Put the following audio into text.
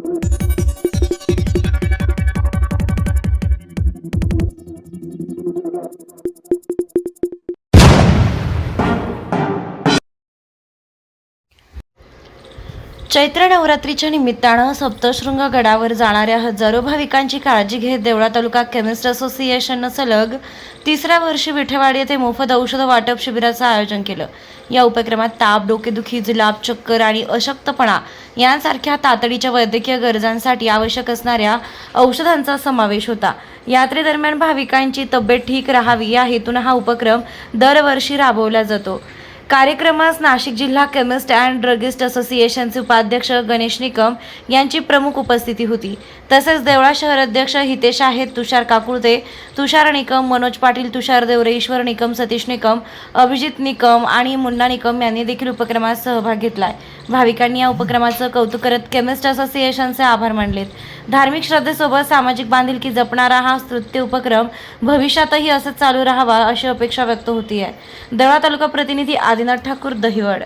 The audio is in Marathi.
thank you चैत्र नवरात्रीच्या निमित्तानं सप्तशृंग गडावर जाणाऱ्या हजारो भाविकांची काळजी घेत देवळा तालुका केमिस्ट असोसिएशननं सलग तिसऱ्या वर्षी विठेवाडी येथे मोफत औषध वाटप शिबिराचं आयोजन केलं. या उपक्रमात ताप डोकेदुखी जुलाब चक्कर आणि अशक्तपणा यांसारख्या तातडीच्या वैद्यकीय गरजांसाठी आवश्यक असणाऱ्या औषधांचा समावेश होता. यात्रेदरम्यान भाविकांची तब्येत ठीक राहावी या हेतून हा उपक्रम दरवर्षी राबवला जातो. कार्यक्रमास नाशिक जिल्हा केमिस्ट अँड ड्रगिस्ट असोसिएशनचे उपाध्यक्ष गणेश निकम यांची प्रमुख उपस्थिती होती. तसेच देवळा शहर अध्यक्ष हितेश आहेत तुषार काकुळते तुषार निकम मनोज पाटील तुषार देवरे ईश्वर निकम सतीश निकम अभिजित निकम आणि मुन्ना निकम यांनी देखील उपक्रमात सहभाग घेतलाय. भाविकांनी या उपक्रमाचं कौतुक करत केमिस्ट असोसिएशनचे आभार मानलेत. धार्मिक श्रद्धेसोबत सामाजिक बांधिलकी जपणारा हा स्तृत्य उपक्रम भविष्यातही असंच चालू राहावा अशी अपेक्षा व्यक्त होती आहे देवळा तालुका प्रतिनिधी आज आदिनाथ ठाकूर दहिवड.